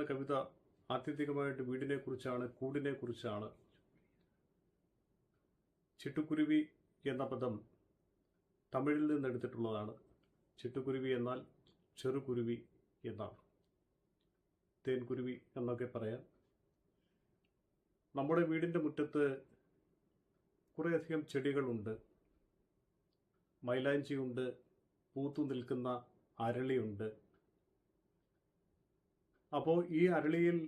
എന്ന കവിത ആത്യന്തികമായിട്ട് വീടിനെ കുറിച്ചാണ് കൂടിനെ കുറിച്ചാണ് ചിട്ടുക്കുരുവി എന്ന പദം തമിഴിൽ നിന്ന് എടുത്തിട്ടുള്ളതാണ് ചിട്ടുക്കുരുവി എന്നാൽ ചെറുകുരുവി എന്നാണ്. തേൻകുരുവി എന്നൊക്കെ പറയാം. നമ്മുടെ വീടിന്റെ മുറ്റത്ത് കുറേയധികം ചെടികളുണ്ട്. മൈലാഞ്ചിയുണ്ട് പൂത്തു നിൽക്കുന്ന അരളിയുണ്ട്. അപ്പോൾ ഈ അരളിയിൽ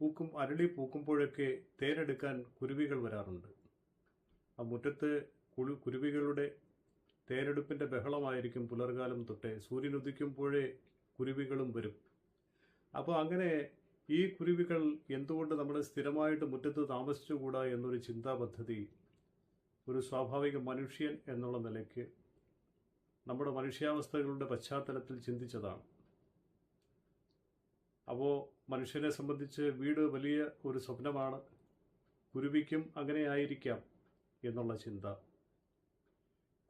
പൂക്കും അരളി പൂക്കുമ്പോഴൊക്കെ തേനെടുക്കാൻ കുരുവികൾ വരാറുണ്ട്. ആ മുറ്റത്ത് കുളു കുരുവികളുടെ തേനെടുപ്പിന്റെ ബഹളമായിരിക്കും പുലർകാലം തൊട്ടേ. സൂര്യൻ ഉദിക്കുമ്പോഴേ കുരുവികളും വരും. അപ്പോൾ അങ്ങനെ ഈ കുരുവികൾ എന്തുകൊണ്ട് നമ്മൾ സ്ഥിരമായിട്ട് മുറ്റത്ത് താമസിച്ചുകൂടാ എന്നൊരു ചിന്താ പദ്ധതി ഒരു സ്വാഭാവിക മനുഷ്യൻ എന്നുള്ള നിലയ്ക്ക് നമ്മുടെ മനുഷ്യാവസ്ഥകളുടെ പശ്ചാത്തലത്തിൽ ചിന്തിച്ചതാണ്. അപ്പോൾ മനുഷ്യനെ സംബന്ധിച്ച് വീട് വലിയ ഒരു സ്വപ്നമാണ്. കുരുവിക്കും അങ്ങനെ ആയിരിക്കാം എന്നുള്ള ചിന്ത.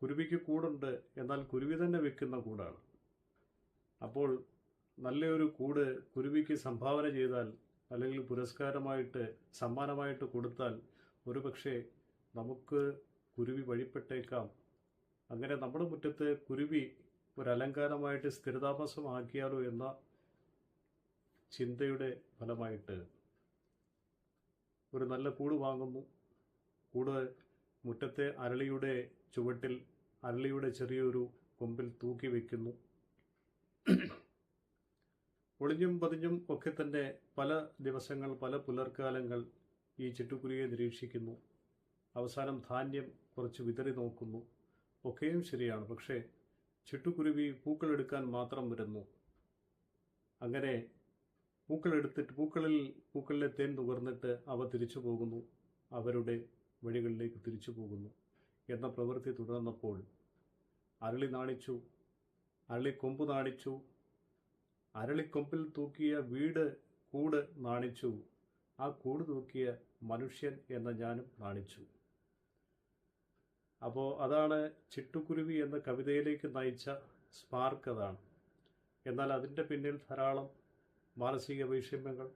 കുരുവിക്ക് കൂടുണ്ട് എന്നാൽ കുരുവി തന്നെ വെക്കുന്ന കൂടാണ്. അപ്പോൾ നല്ലൊരു കൂട് കുരുവിക്ക് സംഭാവന ചെയ്താൽ അല്ലെങ്കിൽ പുരസ്കാരമായിട്ട് സമ്മാനമായിട്ട് കൊടുത്താൽ ഒരുപക്ഷെ നമുക്ക് കുരുവി വഴിപ്പെട്ടേക്കാം. അങ്ങനെ നമ്മുടെ മുറ്റത്ത് കുരുവി ഒരു അലങ്കാരമായിട്ട് സ്ഥിരതാമസമാക്കിയാലോ എന്ന ചിന്തയുടെ ഫലമായിട്ട് ഒരു നല്ല കൂട് വാങ്ങുന്നു. കൂട് മുറ്റത്തെ അരളിയുടെ ചുവട്ടിൽ അരളിയുടെ ചെറിയൊരു കൊമ്പിൽ തൂക്കി വയ്ക്കുന്നു ഒളിഞ്ഞും പതിഞ്ഞും ഒക്കെ തന്നെ പല ദിവസങ്ങൾ പല പുലർക്കാലങ്ങൾ ഈ ചിട്ടുകുരിയെ നിരീക്ഷിക്കുന്നു. അവസാനം ധാന്യം കുറച്ച് വിതറി നോക്കുന്നു. ഒക്കെയും ശരിയാണ്. പക്ഷേ ചിട്ടുക്കുരുവി പൂക്കളെടുക്കാൻ മാത്രം വരുന്നു. അങ്ങനെ പൂക്കളെടുത്തിട്ട് പൂക്കളിൽ പൂക്കളിലെ തേൻ തുകർന്നിട്ട് അവ തിരിച്ചു പോകുന്നു. അവരുടെ വഴികളിലേക്ക് തിരിച്ചു പോകുന്നു. എന്ന പ്രവൃത്തി തുടർന്നപ്പോൾ അരളി നാണിച്ചു. അരളിക്കൊമ്പ് നാണിച്ചു. അരളിക്കൊമ്പിൽ തൂക്കിയ വീട് കൂട് നാണിച്ചു. ആ കൂട് തൂക്കിയ മനുഷ്യൻ എന്ന ഞാനും നാണിച്ചു. അപ്പോൾ അതാണ് ചിട്ടുക്കുരുവി എന്ന കവിതയിലേക്ക് നയിച്ച സ്പാർക്ക് അതാണ്. എന്നാൽ അതിന്റെ പിന്നിൽ ധാരാളം മാനസിക വൈഷമ്യങ്ങൾ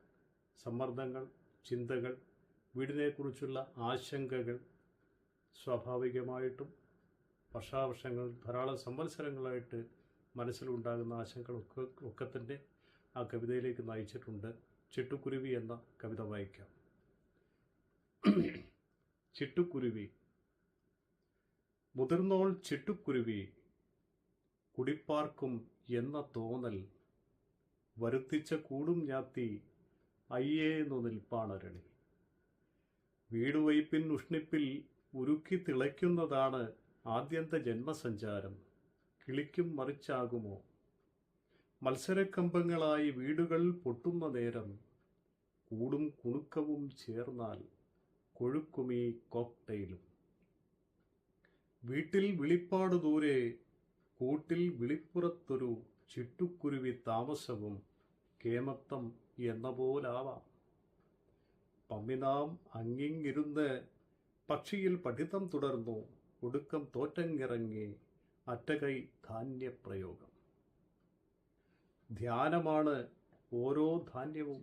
സമ്മർദ്ദങ്ങൾ ചിന്തകൾ വീടിനെക്കുറിച്ചുള്ള ആശങ്കകൾ സ്വാഭാവികമായിട്ടും വർഷാവർഷങ്ങൾ ധാരാളം സംവത്സരങ്ങളായിട്ട് മനസ്സിലുണ്ടാകുന്ന ആശങ്കകളൊക്കെ ഒക്കെ തന്നെ ആ കവിതയിലേക്ക് നയിച്ചിട്ടുണ്ട്. ചിട്ടുക്കുരുവി എന്ന കവിത വായിക്കാം. ചിട്ടുക്കുരുവി മുതിർന്നോൾ ചിട്ടുക്കുരുവി കുടിപ്പാർക്കും എന്ന തോന്നൽ വരുത്തിച്ച കൂടും ഞാത്തി അയ്യേന്നു നിൽപ്പാണരണി വീടുവയ്പിൻ ഉഷ്ണിപ്പിൽ ഉരുക്കി തിളയ്ക്കുന്നതാണ് ആദ്യന്ത ജന്മസഞ്ചാരം. കിളിക്കും മറിച്ചാകുമോ? മത്സരക്കമ്പങ്ങളായി വീടുകൾ പൊട്ടുന്ന നേരം കൂടും കുണുക്കവും ചേർന്നാൽ കൊഴുക്കുമീ കോക്ടെയിലും. വീട്ടിൽ വിളിപ്പാട് ദൂരെ കൂട്ടിൽ വിളിപ്പുറത്തൊരു ചിട്ടുക്കുരുവി താമസവും കേമത്തം എന്ന പോലാവാം പമ്മിനാം അങ്ങിങ്ങിരുന്ന് പക്ഷിയിൽ പഠിത്തം തുടർന്നു ഒടുക്കം തോറ്റങ്ങിറങ്ങി അറ്റകൈ ധാന്യപ്രയോഗം. ധ്യാനമാണ് ഓരോ ധാന്യവും.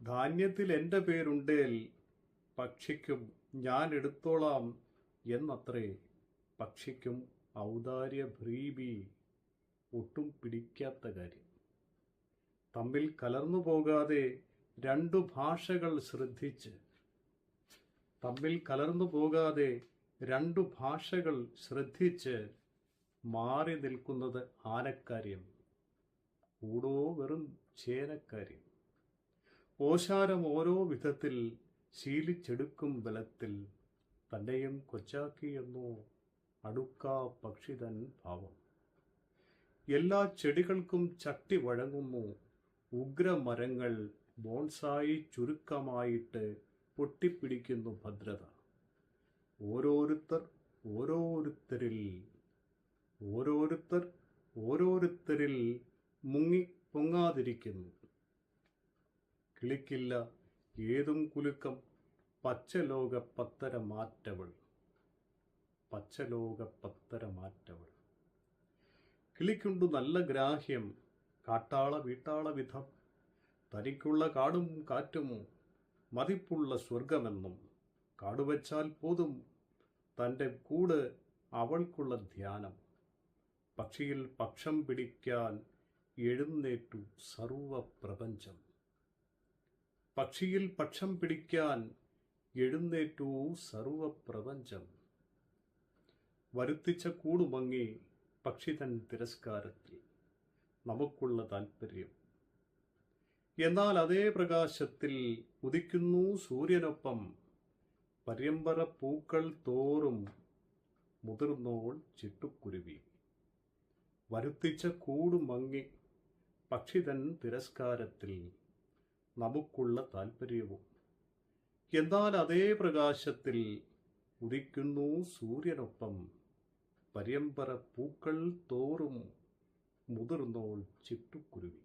ധാന്യത്തിൽ എന്റെ പേരുണ്ടേൽ പക്ഷിക്കും ഞാൻ എടുത്തോളാം എന്നത്രേ പക്ഷിക്കും ഔദാര്യ ഭ്രീബി ഒട്ടും പിടിക്കാത്ത കാര്യം. തമ്മിൽ കലർന്നു പോകാതെ രണ്ടു ഭാഷകൾ ശ്രദ്ധിച്ച് തമ്മിൽ കലർന്നു പോകാതെ രണ്ടു ഭാഷകൾ ശ്രദ്ധിച്ച് മാറി നിൽക്കുന്നത് ആനക്കാര്യം കൂടോ വെറും ചേനക്കാര്യം. ഓശാരം ഓരോ വിധത്തിൽ ശീലിച്ചെടുക്കും ബലത്തിൽ തന്നെയും കൊച്ചാക്കിയെന്നോ അടുക്കാ പക്ഷിതൻ ഭാവം. എല്ലാ ചെടികൾക്കും ചട്ടി വഴങ്ങുന്നു. ഉഗ്രമരങ്ങൾ ബോൺസായി ചുരുക്കമായിട്ട് പൊട്ടിപ്പിടിക്കുന്നു ഭദ്രത. ഓരോരുത്തർ ഓരോരുത്തരിൽ ഓരോരുത്തർ ഓരോരുത്തരിൽ മുങ്ങി പൊങ്ങാതിരിക്കുന്നു. കിളിക്കില്ല ഏതും കുലുക്കം പച്ചലോക പത്തര മാറ്റവൾ പച്ചലോക പത്തര മാറ്റവൾ കിളിക്കുണ്ടു നല്ല ഗ്രാഹ്യം കാട്ടാള വീട്ടാള വിധം. തനിക്കുള്ള കാടും കാറ്റും മതിപ്പുള്ള സ്വർഗമെന്നും കാടുവച്ചാൽ പോതും തന്റെ കൂട് അവൾക്കുള്ള ധ്യാനം. പക്ഷിയിൽ പക്ഷം പിടിക്കാൻ എഴുന്നേറ്റു സർവപ്രപഞ്ചം. പക്ഷിയിൽ പക്ഷം പിടിക്കാൻ എഴുന്നേറ്റു സർവപ്രപഞ്ചം. വരുത്തിച്ച കൂടുമങ്ങി പക്ഷി തൻ തിരസ്കാരത്തിൽ നമുക്കുള്ള താല്പര്യം എന്നാൽ അതേ പ്രകാശത്തിൽ ഉദിക്കുന്നു സൂര്യനൊപ്പം പര്യമ്പര പൂക്കൾ തോറും മുതിർന്നോൾ ചിട്ടുക്കുരുവി വരുത്തിച്ച കൂടുമങ്ങി പക്ഷി തൻ തിരസ്കാരത്തിൽ നമുക്കുള്ള താല്പര്യവും എന്നാൽ അതേ പ്രകാശത്തിൽ ഉദിക്കുന്നു സൂര്യനൊപ്പം പര്യമ്പര പൂക്കൾ തോറും മുതിർന്നോൾ ചിട്ടുക്കുരുവി